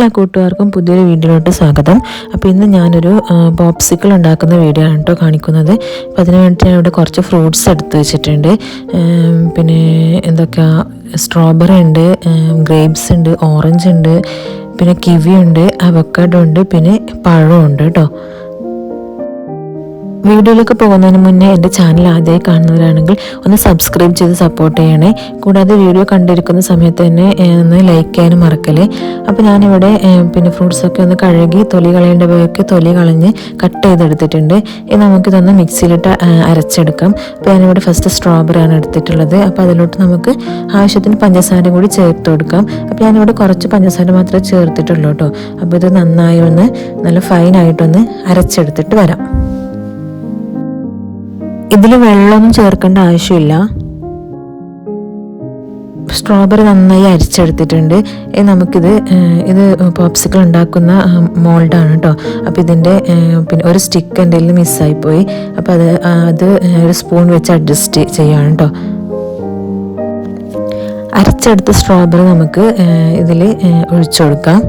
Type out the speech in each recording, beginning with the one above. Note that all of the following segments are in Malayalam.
എല്ലാ കൂട്ടുകാർക്കും പുതിയൊരു വീഡിയോയിലോട്ട് സ്വാഗതം. അപ്പോൾ ഇന്ന് ഞാനൊരു പോപ്സിക്കിൾ ഉണ്ടാക്കുന്ന വീഡിയോ ആണ് കേട്ടോ കാണിക്കുന്നത്. അപ്പോൾ അതിന് വേണ്ടി ഞാൻ ഇവിടെ കുറച്ച് ഫ്രൂട്ട്സ് എടുത്ത് വെച്ചിട്ടുണ്ട്. പിന്നെ എന്തൊക്കെയാ? സ്ട്രോബെറി ഉണ്ട് ഗ്രേപ്സ് ഉണ്ട് ഓറഞ്ച് ഉണ്ട് പിന്നെ കിവി ഉണ്ട് അവക്കാഡോ ഉണ്ട് പിന്നെ പഴമുണ്ട് കേട്ടോ. വീഡിയോയിലേക്ക് പോകുന്നതിന് മുന്നേ എന്റെ ചാനൽ ആദ്യമായി കാണുന്നവരാണെങ്കിൽ ഒന്ന് സബ്സ്ക്രൈബ് ചെയ്ത് സപ്പോർട്ട് ചെയ്യണേ. കൂടാതെ വീഡിയോ കണ്ടിരിക്കുന്ന സമയത്ത് തന്നെ ഒന്ന് ലൈക്ക് ചെയ്യാനും മറക്കല്ലേ. അപ്പോൾ ഞാനിവിടെ പിന്നെ ഫ്രൂട്ട്സൊക്കെ ഒന്ന് കഴുകി തൊലി കളയേണ്ടവയൊക്കെ തൊലി കളഞ്ഞ് കട്ട് ചെയ്തെടുത്തിട്ടുണ്ട്. ഇനി നമുക്കിതൊന്ന് മിക്സിയിലിട്ട് അരച്ചെടുക്കാം. അപ്പോൾ ഞാനിവിടെ ഫസ്റ്റ് സ്ട്രോബെറി ആണ് എടുത്തിട്ടുള്ളത്. അപ്പോൾ അതിലോട്ട് നമുക്ക് ആവശ്യത്തിന് പഞ്ചസാര കൂടി ചേർത്ത് കൊടുക്കാം. അപ്പോൾ ഞാനിവിടെ കുറച്ച് പഞ്ചസാര മാത്രമേ ചേർത്തിട്ടുള്ളൂ കേട്ടോ. അപ്പോൾ ഇത് നന്നായി ഒന്ന് നല്ല ഫൈനായിട്ടൊന്ന് അരച്ചെടുത്തിട്ട് വരാം. ഇതിൽ വെള്ളമൊന്നും ചേർക്കേണ്ട ആവശ്യമില്ല. സ്ട്രോബെറി നന്നായി അരിച്ചെടുത്തിട്ടുണ്ട്. നമുക്കിത് ഇത് പോപ്സിക്കിൾ ഉണ്ടാക്കുന്ന മോൾഡാണ് കേട്ടോ അപ്പോൾ ഇതിന്റെ പിന്നെ ഒരു സ്റ്റിക്ക് എന്തെങ്കിലും മിസ്സായിപ്പോയി. അപ്പോൾ അത് അത് ഒരു സ്പൂൺ വെച്ച് അഡ്ജസ്റ്റ് ചെയ്യാണ് കേട്ടോ അരച്ചെടുത്ത സ്ട്രോബെറി നമുക്ക് ഇതിൽ ഒഴിച്ചു കൊടുക്കാം.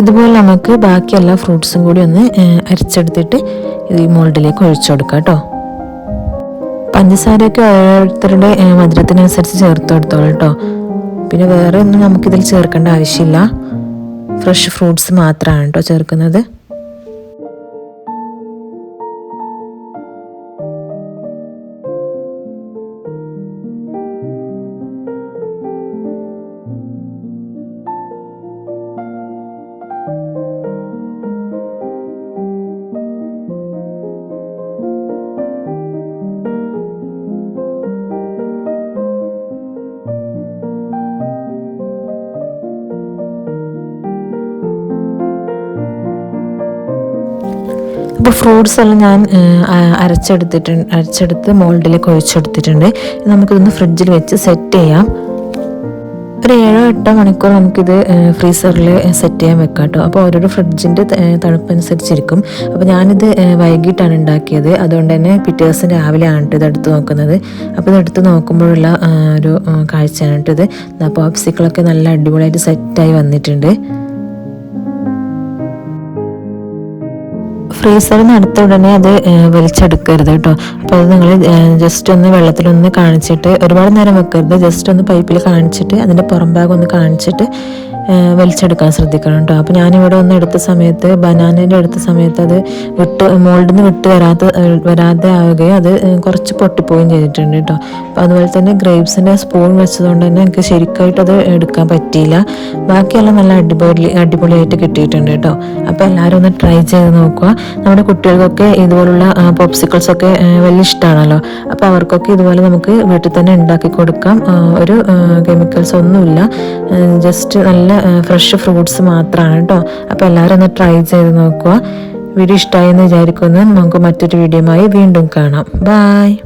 ഇതുപോലെ നമുക്ക് ബാക്കി എല്ലാ ഫ്രൂട്ട്സും കൂടി ഒന്ന് അരച്ചെടുത്തിട്ട് ഈ മോൾഡിലേക്ക് ഒഴിച്ചു കൊടുക്കാം കേട്ടോ. പഞ്ചസാരയൊക്കെ ഓരോരുത്തരുടെ മധുരത്തിനനുസരിച്ച് ചേർത്ത് കൊടുത്തോളൂ കേട്ടോ. പിന്നെ വേറെ ഒന്നും നമുക്കിതിൽ ചേർക്കേണ്ട ആവശ്യമില്ല. ഫ്രഷ് ഫ്രൂട്ട്സ് മാത്രമാണ് കേട്ടോ ചേർക്കുന്നത്. അപ്പോൾ ഫ്രൂട്ട്സ് എല്ലാം ഞാൻ അരച്ചെടുത്തിട്ടുണ്ട് അരച്ചെടുത്ത് മോൾഡിലേക്ക് ഒഴിച്ചെടുത്തിട്ടുണ്ട്. നമുക്കിതൊന്ന് ഫ്രിഡ്ജിൽ വെച്ച് സെറ്റ് ചെയ്യാം. ഒരു ഏഴോ എട്ടോ മണിക്കൂർ നമുക്കിത് ഫ്രീസറിൽ സെറ്റ് ചെയ്യാൻ വെക്കാം കേട്ടോ. അപ്പോൾ ഓരോരോ ഫ്രിഡ്ജിന്റെ തണുപ്പനുസരിച്ചിരിക്കും. അപ്പോൾ ഞാനിത് വൈകിട്ടാണ് ഉണ്ടാക്കിയത്. അതുകൊണ്ട് തന്നെ പിറ്റേ ദിവസം രാവിലെയാണ് ഇത് എടുത്ത് നോക്കുന്നത്. അപ്പോൾ ഇത് എടുത്ത് നോക്കുമ്പോഴുള്ള ഒരു കാഴ്ചയാണ് കേട്ടോ ഇത്. അപ്പോൾ ഓപ്സിക്കളൊക്കെ നല്ല അടിപൊളിയായിട്ട് സെറ്റായി വന്നിട്ടുണ്ട്. ഫ്രീസറിൽ അടുത്ത ഉടനെ അത് വലിച്ചെടുക്കരുത് കേട്ടോ. അപ്പോൾ അത് നിങ്ങൾ ജസ്റ്റ് ഒന്ന് വെള്ളത്തിലൊന്ന് കാണിച്ചിട്ട് ഒരുപാട് നേരം വെക്കരുത്. ജസ്റ്റ് ഒന്ന് പൈപ്പിൽ കാണിച്ചിട്ട് അതിന്റെ പുറം ഭാഗം ഒന്ന് കാണിച്ചിട്ട് വലിച്ചെടുക്കാൻ ശ്രദ്ധിക്കണം കേട്ടോ അപ്പോൾ ഞാനിവിടെ ഒന്ന് എടുത്ത സമയത്ത് ബനാനേന്റെ എടുത്ത സമയത്ത് അത് വിട്ട് മോൾഡിൽ നിന്ന് വിട്ട് വരാത്ത വരാതെ ആവുകയും അത് കുറച്ച് പൊട്ടിപ്പോവുകയും ചെയ്തിട്ടുണ്ട് കേട്ടോ. അപ്പോൾ അതുപോലെ തന്നെ ഗ്രേപ്സിന്റെ സ്പൂൺ വെച്ചതുകൊണ്ട് തന്നെ എനിക്ക് ശരിക്കായിട്ട് അത് എടുക്കാൻ പറ്റിയില്ല. ബാക്കിയെല്ലാം നല്ല അടിപൊളി അടിപൊളിയായിട്ട് കിട്ടിയിട്ടുണ്ട് കേട്ടോ. അപ്പോൾ എല്ലാവരും ഒന്ന് ട്രൈ ചെയ്ത് നോക്കുക. നമ്മുടെ കുട്ടികൾക്കൊക്കെ ഇതുപോലുള്ള പോപ്സിക്കിൾസ് ഒക്കെ വലിയ ഇഷ്ടമാണല്ലോ അപ്പോൾ അവർക്കൊക്കെ ഇതുപോലെ നമുക്ക് വീട്ടിൽ തന്നെ ഉണ്ടാക്കി കൊടുക്കാം. ഒരു കെമിക്കൽസ് ഒന്നുമില്ല. ജസ്റ്റ് നല്ല ഫ്രഷ് ഫ്രൂട്ട്സ് മാത്രമാണ് കേട്ടോ അപ്പോൾ എല്ലാവരും ഒന്ന് ട്രൈ ചെയ്ത് നോക്കുക. വീഡിയോ ഇഷ്ടമായി എന്ന് വിചാരിക്കുന്നു. നമുക്ക് മറ്റൊരു വീഡിയോയുമായി വീണ്ടും കാണാം. ബായ്